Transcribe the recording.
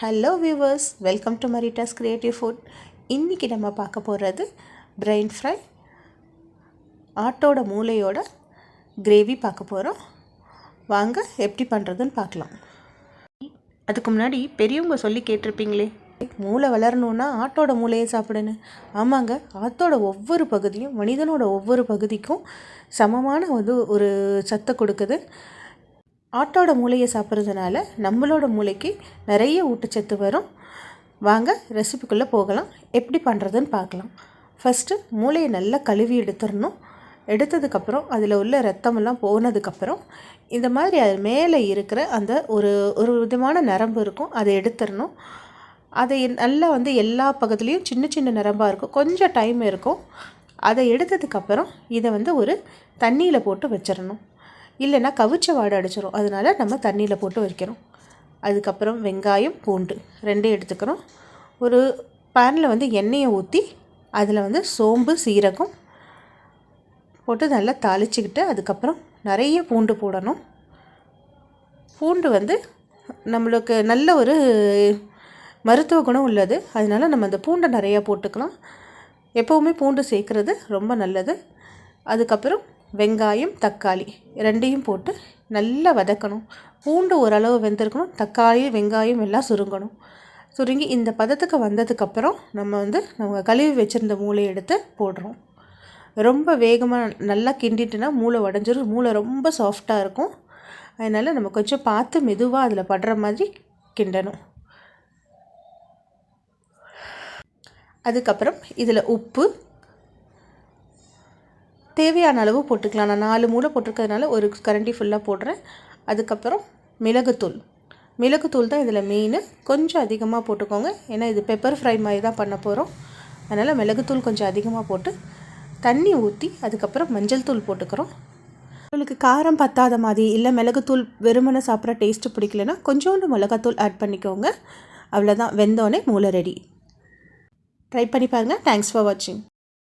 Hello viewers welcome to Marita's creative food இன்றைக்கி நம்ம பார்க்க போகிறது பிரெயின் ஃப்ரை ஆட்டோட மூளையோட கிரேவி பார்க்க போகிறோம் வாங்க எப்படி பண்ணுறதுன்னு பார்க்கலாம். அதுக்கு முன்னாடி பெரியவங்க சொல்லி கேட்டிருப்பீங்களே மூளை வளரணுன்னா ஆட்டோட மூளையை சாப்பிடுன்னு ஆமாங்க ஆட்டோட ஒவ்வொரு பகுதியும் மனிதனோட ஒவ்வொரு பகுதிக்கும் சமமான வந்து ஒரு சத்தை கொடுக்குது. ஆட்டோட மூளையை சாப்பிட்றதுனால நம்மளோட மூளைக்கு நிறைய ஊட்டச்சத்து வரும். வாங்க ரெசிபிக்குள்ளே போகலாம். எப்படி பண்ணுறதுன்னு பார்க்கலாம். ஃபஸ்ட்டு மூளையை நல்லா கழுவி எடுத்துடணும். எடுத்ததுக்கப்புறம் அதில் உள்ள ரத்தமெல்லாம் போனதுக்கப்புறம் இந்த மாதிரி அது மேலே இருக்கிற அந்த ஒரு ஒரு விதமான நரம்பு இருக்கும். அதை எடுத்துடணும். அதை நல்லா வந்து எல்லா பக்கத்துலேயும் சின்ன சின்ன நரம்பாக இருக்கும். கொஞ்சம் டைம் இருக்கும். அதை எடுத்ததுக்கப்புறம் இதை வந்து ஒரு தண்ணியில் போட்டு வச்சிடணும். இல்லைன்னா கவிச்ச வாடை அடிச்சிடும் அதனால் நம்ம தண்ணியில் போட்டு வைக்கிறோம். அதுக்கப்புறம் வெங்காயம் பூண்டு ரெண்டையும் எடுத்துக்கிறோம். ஒரு பேனில் வந்து எண்ணெயை ஊற்றி அதில் வந்து சோம்பு சீரகம் போட்டு நல்லா தாளிச்சிக்கிட்டு அதுக்கப்புறம் நிறைய பூண்டு போடணும். பூண்டு வந்து நம்மளுக்கு நல்ல ஒரு மருத்துவ குணம் உள்ளது. அதனால் நம்ம அந்த பூண்டை நிறையா போட்டுக்கலாம். எப்போவுமே பூண்டு சேர்க்குறது ரொம்ப நல்லது. அதுக்கப்புறம் வெங்காயம் தக்காளி ரெண்டையும் போட்டு நல்லா வதக்கணும். பூண்டு ஓரளவு வெந்திருக்கணும். தக்காளி வெங்காயம் எல்லாம் சுருங்கணும். சுருங்கி இந்த பதத்துக்கு வந்ததுக்கப்புறம் நம்ம வந்து நம்ம கழுவி வச்சுருந்த மூளையை எடுத்து போடுறோம். ரொம்ப வேகமாக நல்லா கிண்டிட்டுனா மூளை உடஞ்சிரும். மூளை ரொம்ப சாஃப்டாக இருக்கும். அதனால் நம்ம கொஞ்சம் பார்த்து மெதுவாக அதில் படுற மாதிரி கிண்டணும். அதுக்கப்புறம் இதில் உப்பு தேவையான அளவு போட்டுக்கலாம். நான் நாலு மூளை போட்டிருக்கிறதுனால ஒரு கரண்டி ஃபுல்லாக போடுறேன். அதுக்கப்புறம் மிளகுத்தூள். மிளகுத்தூள் தான் இதில் மெயின் கொஞ்சம் அதிகமாக போட்டுக்கோங்க. ஏன்னா இது பெப்பர் ஃப்ரை மாதிரி தான் பண்ண போகிறோம் அதனால் மிளகுத்தூள் கொஞ்சம் அதிகமாக போட்டு தண்ணி ஊற்றி அதுக்கப்புறம் மஞ்சள் தூள் போட்டுக்கிறோம். உங்களுக்கு காரம் பத்தாத மாதிரி இல்லை மிளகுத்தூள் வெறுமனை சாப்பிட்ற டேஸ்ட்டு பிடிக்கலன்னா கொஞ்சோண்டு மிளகாத்தூள் ஆட் பண்ணிக்கோங்க. அவ்வளோதான் வெந்தோடனே மூளை ரெடி ட்ரை பண்ணி பாருங்கள் தேங்க்ஸ் ஃபார் வாட்சிங்